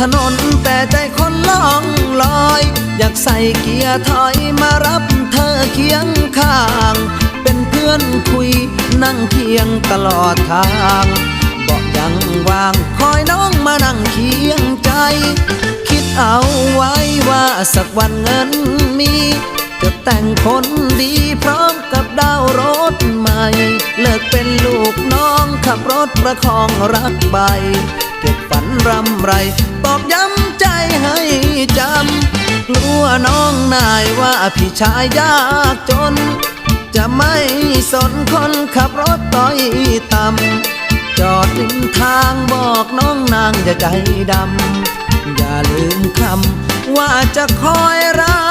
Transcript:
ถนนแต่ใจคนล่องลอย อยากใส่เกียร์ถอยมารับเธอเคียงข้าง เป็นเพื่อนคุยนั่งเคียงตลอดทางบอกยังว่างคอยน้องมานั่งเคียงใจ คิดเอาไว้ว่าสักวันเงินมี จะแต่งคนดีพร้อมกับดาวรถใหม่ เลิกเป็นลูกน้องขับรถประคองรักใบ เก็บฝันรำไร ตอกย้ำใจให้จำกลัวน้องนายว่าพี่ชายยากจน จะไม่สนคนขับรถต้อยต่ำจอดริมทางบอกน้องนางอย่าใจดำ อย่าลืมคำว่าจะคอยรัก